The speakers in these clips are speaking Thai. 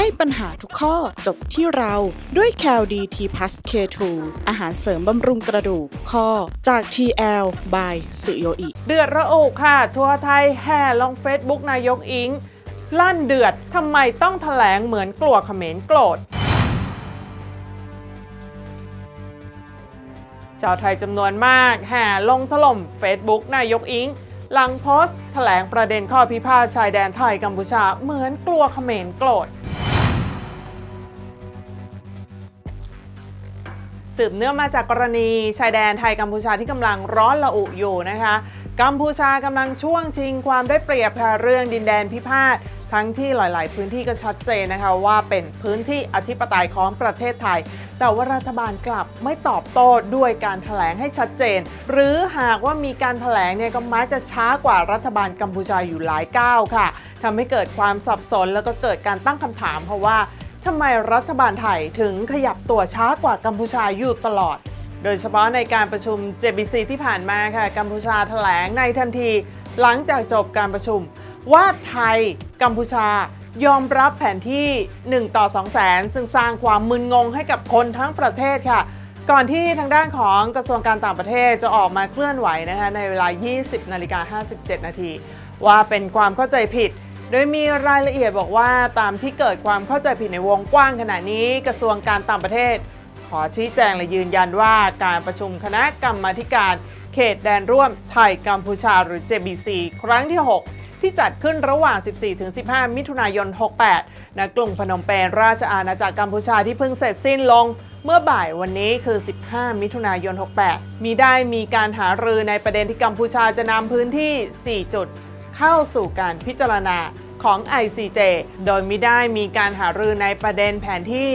ให้ปัญหาทุกข้อจบที่เราด้วย c a l d t p l u s K2 อาหารเสริมบำรุงกระดูกข้อจาก TL by สุโยอิ เดือดระอุค่ะ ทัวร์ไทยแห่ลงเฟซบุ๊กนายกอิง ลั่นเดือดทำไมต้องแถลงเหมือนกลัวเขมรโกรธชาวไทยจำนวนมากแห่ลงถล่ม Facebook นายกอิง หลังโพสต์แถลงประเด็นข้อพิพาทชายแดนไทยกัมพูชาเหมือนกลัวเขมรโกรธ สืบเนื่องมาจากกรณีชายแดนไทยกัมพูชาที่กำลังร้อนระอุอยู่นะคะ กัมพูชากำลังช่วงชิงความได้เปรียบค่ะเรื่องดินแดนพิพาททั้งที่หลาย ๆ พื้นที่ก็ชัดเจนนะคะว่าเป็นพื้นที่อธิปไตยของประเทศไทย แต่ว่ารัฐบาลกลับไม่ตอบโต้ด้วยการถแถลงให้ชัดเจน หรือหากว่ามีการถแถลงเนี่ยก็มักจะช้ากว่ารัฐบาลกัมพูชาอยู่หลายก้าวค่ะทำให้เกิดความสับสนแล้วก็เกิดการตั้งคำถามเพราะว่า ทำไมรัฐบาลไทยถึงขยับตัวช้ากว่ากัมพูชาอยู่ตลอด โดยเฉพาะในการประชุม JBC ที่ผ่านมาค่ะ กัมพูชาแถลงในทันที หลังจากจบการประชุม ว่าไทยกัมพูชายอมรับแผนที่ 1 ต่อ 2 แสน ซึ่งสร้างความมึนงงให้กับคนทั้งประเทศค่ะ ก่อนที่ทางด้านของกระทรวงการต่างประเทศจะออกมาเคลื่อนไหวนะคะในเวลา 20 นาฬิกา 57 นาที ว่าเป็นความเข้าใจผิด โดยมีรายละเอียดบอกว่าตามที่เกิดความเข้าใจผิดในวงกว้างขณะนี้กระทรวงการต่างประเทศ ขอชี้แจงและยืนยันว่าการประชุมคณะกรรมาธิการ เขตแดนร่วมไทยกัมพูชาหรือ JBC ครั้งที่ 6ที่จัดขึ้นระหว่าง 14-15 มิถุนายน 68 ณ กรุงพนมเปญราชอาณาจักรกัมพูชาที่เพิ่งเสร็จสิ้นลง เมื่อบ่ายวันนี้คือ 15 มิถุนายน 68 มีได้มีการหารือในประเด็นที่กัมพูชาจะนำพื้นที่ 4 จุด เข้าสู่การพิจารณาของ ICJ โดยไมิได้มีการหารือในประเด็นแผนที่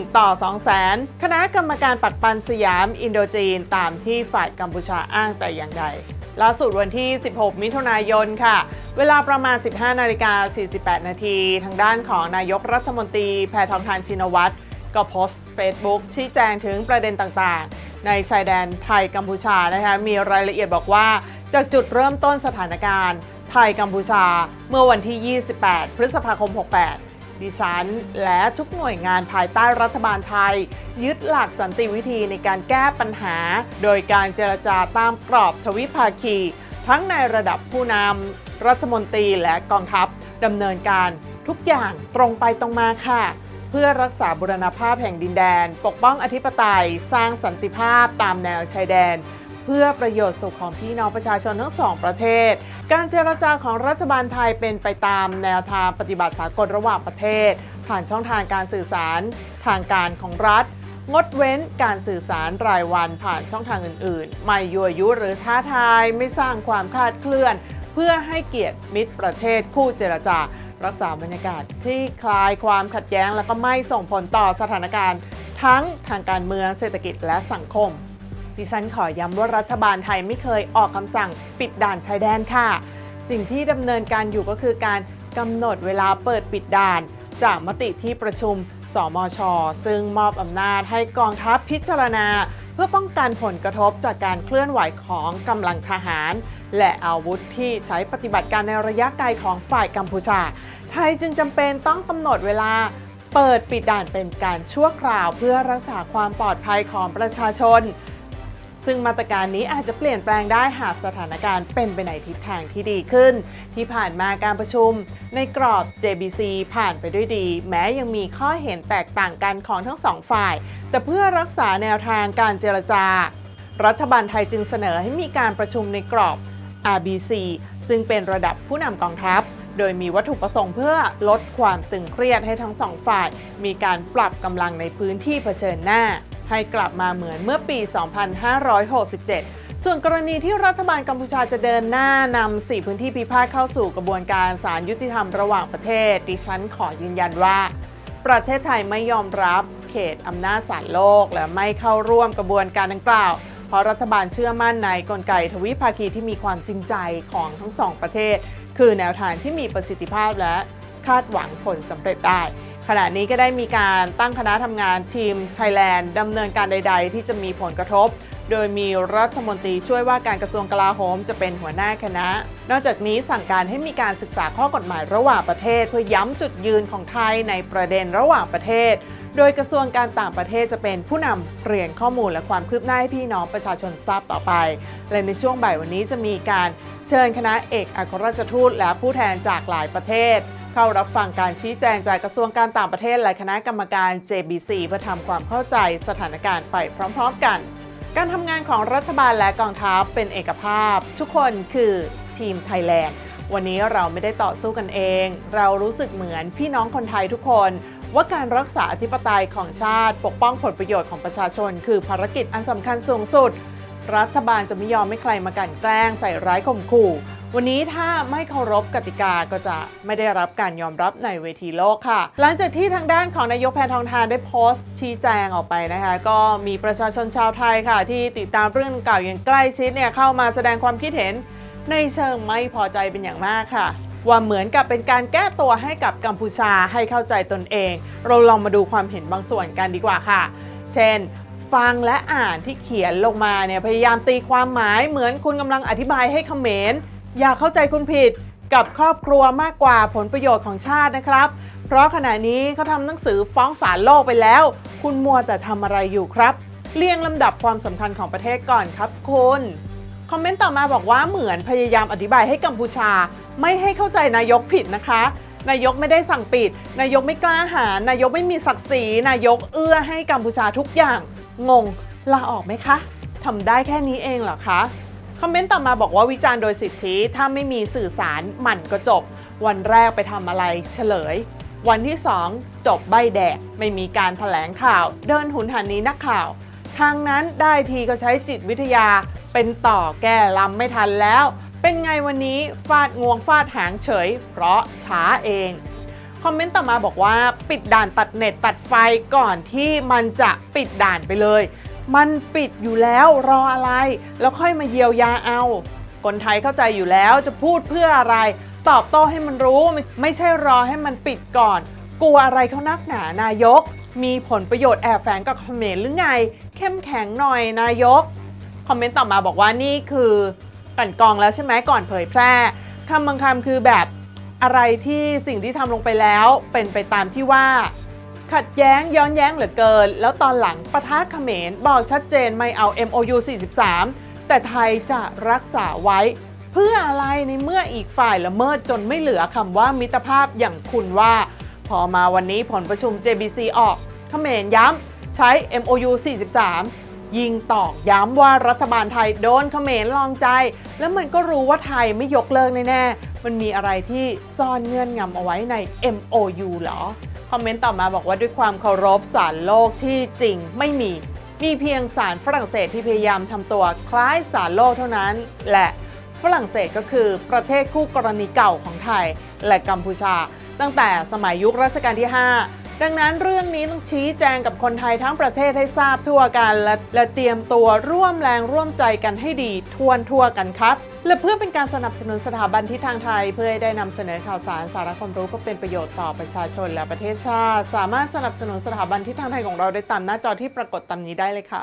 1 ต่อ 2 แสน คณะกรรมการปัดปันสยามอินโดจีนตามที่ฝ่ายกัมพูชาอ้างแต่อย่างใดล่าสุดวันที่ 16 มิถุนายนค่ะ เวลาประมาณ 15 นาฬิกา 48 นาที ทางด้านของนายกรัฐมนตรีแพทองทานชินวัตรก็โพสต์ Facebook ชี้แจงถึงประเด็นต่างๆ ในชายแดนไทยกัมพูชานะคะ มีรายละเอียดบอกว่า จากจุดเริ่มต้นสถานการณ์ ไทยกัมพูชา เมื่อวันที่ 28 พฤษภาคม 68 ดิฉันและทุกหน่วยงานภายใต้รัฐบาลไทย ยึดหลักสันติวิธีในการแก้ปัญหา โดยการเจรจาตามกรอบทวิภาคี ทั้งในระดับผู้นำรัฐมนตรีและกองทัพดำเนินการทุกอย่างตรงไปตรงมาค่ะ เพื่อรักษาบุรณภาพแห่งดินแดน ปกป้องอธิปไตย สร้างสันติภาพตามแนวชายแดน เพื่อประโยชน์สุขของพี่น้องประชาชนทั้งสองประเทศ การเจรจาของรัฐบาลไทยเป็นไปตามแนวทางปฏิบัติสากลระหว่างประเทศ ผ่านช่องทางการสื่อสาร ทางการของรัฐ งดเว้นการสื่อสารรายวันผ่านช่องทางอื่นๆ ไม่ยั่วยุหรือท้าทายไม่สร้างความคลาดเคลื่อน เพื่อให้เกียรติมิตรประเทศคู่เจรจารักษาบรรยากาศที่คลายความขัดแย้ง และก็ไม่ส่งผลต่อสถานการณ์ ทั้งทางการเมืองเศรษฐกิจและสังคม ดิฉันขอย้ำว่ารัฐบาลไทยไม่เคยออกคำสั่งปิดด่านชายแดนค่ะ สิ่งที่ดำเนินการอยู่ก็คือการกำหนดเวลาเปิดปิดด่าน จากมติที่ประชุม สมช ซึ่งมอบอำนาจให้กองทัพพิจารณา เพื่อป้องกันผลกระทบจากการเคลื่อนไหวของกำลังทหาร และอาวุธที่ใช้ปฏิบัติการในระยะไกลของฝ่ายกัมพูชา ไทยจึงจำเป็นต้องกำหนดเวลาเปิดปิดด่านเป็นการชั่วคราวเพื่อรักษาความปลอดภัยของประชาชน ซึ่งมาตรการนี้อาจจะเปลี่ยนแปลงได้หากสถานการณ์เป็นไปในทิศทางที่ดีขึ้น ที่ผ่านมาการประชุม ในกรอบ JBC ผ่านไปด้วยดี แม้ยังมีข้อเห็นแตกต่างกันของทั้งสองฝ่าย แต่เพื่อรักษาแนวทางการเจรจา รัฐบาลไทยจึงเสนอให้มีการประชุมในกรอบ RBC ซึ่งเป็นระดับผู้นำกองทัพ โดยมีวัตถุประสงค์เพื่อลดความตึงเครียดให้ทั้งสองฝ่าย มีการปรับกำลังในพื้นที่เผชิญหน้า ให้กลับมาเหมือนเมื่อปี 2567 ส่วนกรณีที่รัฐบาลกัมพูชาจะเดินหน้านำสี่พื้นที่พิพาทเข้าสู่กระบวนการศาลยุติธรรมระหว่างประเทศ ดิฉันขอยืนยันว่า ประเทศไทยไม่ยอมรับเขตอำนาจศาลโลก และไม่เข้าร่วมกระบวนการดังกล่าวเพราะรัฐบาลเชื่อมั่นในกลไกทวิภาคีที่มีความจริงใจของทั้งสองประเทศ คือแนวทางที่มีประสิทธิภาพและคาดหวังผลสำเร็จได้ ขณะนี้ก็ได้มีการตั้งคณะทำงานทีมไทยแลนด์ดำเนินการใด ๆ ที่จะมีผลกระทบ โดยมีรัฐมนตรีช่วยว่าการกระทรวงกลาโหมจะเป็นหัวหน้าคณะ นอกจากนี้สั่งการให้มีการศึกษาข้อกฎหมายระหว่างประเทศ เพื่อย้ำจุดยืนของไทยในประเด็นระหว่างประเทศ โดยกระทรวงการต่างประเทศจะเป็นผู้นำเรียนข้อมูลและความคืบหน้าให้พี่น้องประชาชนทราบต่อไป และในช่วงบ่ายวันนี้จะมีการเชิญคณะเอกอัครราชทูตและผู้แทนจากหลายประเทศ เข้ารับฟังการชี้แจงจากกระทรวงการต่างประเทศและคณะกรรมการ JBC เพื่อทำความเข้าใจสถานการณ์ไปพร้อมๆกัน การทำงานของรัฐบาลและกองทัพเป็นเอกภาพ ทุกคนคือทีมไทยแลนด์ วันนี้เราไม่ได้ต่อสู้กันเอง เรารู้สึกเหมือนพี่น้องคนไทยทุกคน ว่าการรักษาอธิปไตยของชาติปกป้องผลประโยชน์ของประชาชน คือภารกิจอันสำคัญสูงสุด รัฐบาลจะไม่ยอมให้ใครมากันแกล้งใส่ร้ายข่มขู่ วันนี้ถ้าไม่เคารพกติกาก็จะไม่ได้รับการยอมรับในเวทีโลกค่ะ หลังจากที่ทางด้านของนายกแพทองทานได้โพสต์ชี้แจงออกไปนะคะ ก็มีประชาชนชาวไทยค่ะ ที่ติดตามเรื่องดังกล่าอย่างใกล้ชิดเนี่ยเข้ามาแสดงความคิดเห็นในเชิงไม่พอใจเป็นอย่างมากค่ะ ว่าเหมือนกับเป็นการแก้ตัวให้กับกัมพูชาให้เข้าใจตนเอง เราลองมาดูความเห็นบางส่วนกันดีกว่าค่ะ เช่นฟังและอ่านที่เขียนลงมาเนี่ยพยายามตีความหมายเหมือนคุณกำลังอธิบายให้เขมร อย่าเข้าใจคุณผิดกับครอบครัวมากกว่าผลประโยชน์ของชาตินะครับ เพราะขณะนี้เขาทำหนังสือฟ้องศาลโลกไปแล้ว คุณมัวแต่ทำอะไรอยู่ครับเรียงลำดับความสำคัญของประเทศก่อนครับคุณคอมเมนต์ต่อมาบอกว่าเหมือนพยายามอธิบายให้กัมพูชา ไม่ให้เข้าใจนายกผิดนะคะ นายกไม่ได้สั่งปิด นายกไม่กล้าหา นายกไม่มีศักดิ์ศรีนายกเอื้อให้กัมพูชาทุกอย่าง งงลาออกไหมคะทำได้แค่นี้เองเหรอคะ คอมเมนต์ต่อมาบอกว่าวิจารณ์โดยสิทธิ ถ้าไม่มีสื่อสารหมั่นก็จบ วันแรกไปทำอะไรเฉลย วันที่ 2 จบใบแดก ไม่มีการถแถลงข่าว เดินหุนหันนี้นักข่าว ทางนั้นได้ทีก็ใช้จิตวิทยา เป็นต่อแก้ลำไม่ทันแล้ว เป็นไงวันนี้ฟาดงวงฟาดหางเฉย เพราะช้าเองคอมเมนต์ต่อมาบอกว่าปิดด่านตัดเน็ตตัดไฟก่อนที่มันจะปิดด่านไปเลย มันปิดอยู่แล้วรออะไร แล้วค่อยมาเยียวยาเอา คนไทยเข้าใจอยู่แล้วจะพูดเพื่ออะไร ตอบโต้ให้มันรู้ไม่ไม่ใช่รอให้มันปิดก่อน กลัวอะไรเขานักหนานายก มีผลประโยชน์แอบแฝงกับเขมรหรือไง เข้มแข็งหน่อยนายก คอมเมนต์ต่อมาบอกว่านี่คือกลั่นกรองแล้วใช่ไหมก่อนเผยแพร่คำบางคำคือแบบอะไรที่สิ่งที่ทำลงไปแล้วเป็นไปตามที่ว่า ขัดแย้งย้อนแย้งเหลือเกิน แล้วตอนหลังประทะเขมรบอกชัดเจนไม่เอา MOU 43 แต่ไทยจะรักษาไว้ เพื่ออะไรในเมื่ออีกฝ่ายละเมิดจนไม่เหลือคำว่ามิตรภาพอย่างคุณว่า พอมาวันนี้ผลประชุม JBC ออกเขมรย้ำใช้ MOU 43 ยิงตอกย้ำว่ารัฐบาลไทยโดนเขมรลองใจ แล้วมันก็รู้ว่าไทยไม่ยกเลิกแน่ๆมันมีอะไรที่ซ่อนเงื่อนงำเอาไว้ใน MOU เหรอ คอมเมนต์ต่อมาบอกว่าด้วยความเคารพสารโลกที่จริงไม่มี มีเพียงสารฝรั่งเศสที่พยายามทำตัวคล้ายสารโลกเท่านั้น และฝรั่งเศสก็คือประเทศคู่กรณีเก่าของไทย และกัมพูชา ตั้งแต่สมัยยุครัชกาลที่ 5 ดังนั้นเรื่องนี้ต้องชี้แจงกับคนไทยทั้งประเทศให้ทราบทั่วกันและและเตรียมตัวร่วมแรงร่วมใจกันให้ดีทวนทั่วกันครับ และเพื่อเป็นการสนับสนุนสถาบันที่ทางไทย เพื่อให้ได้นำเสนอข่าวสารสาระความรู้ก็เป็นประโยชน์ต่อประชาชนและประเทศชาติ สามารถสนับสนุนสถาบันที่ทางไทยของเราได้ตามหน้าจอที่ปรากฏตามนี้ได้เลยค่ะ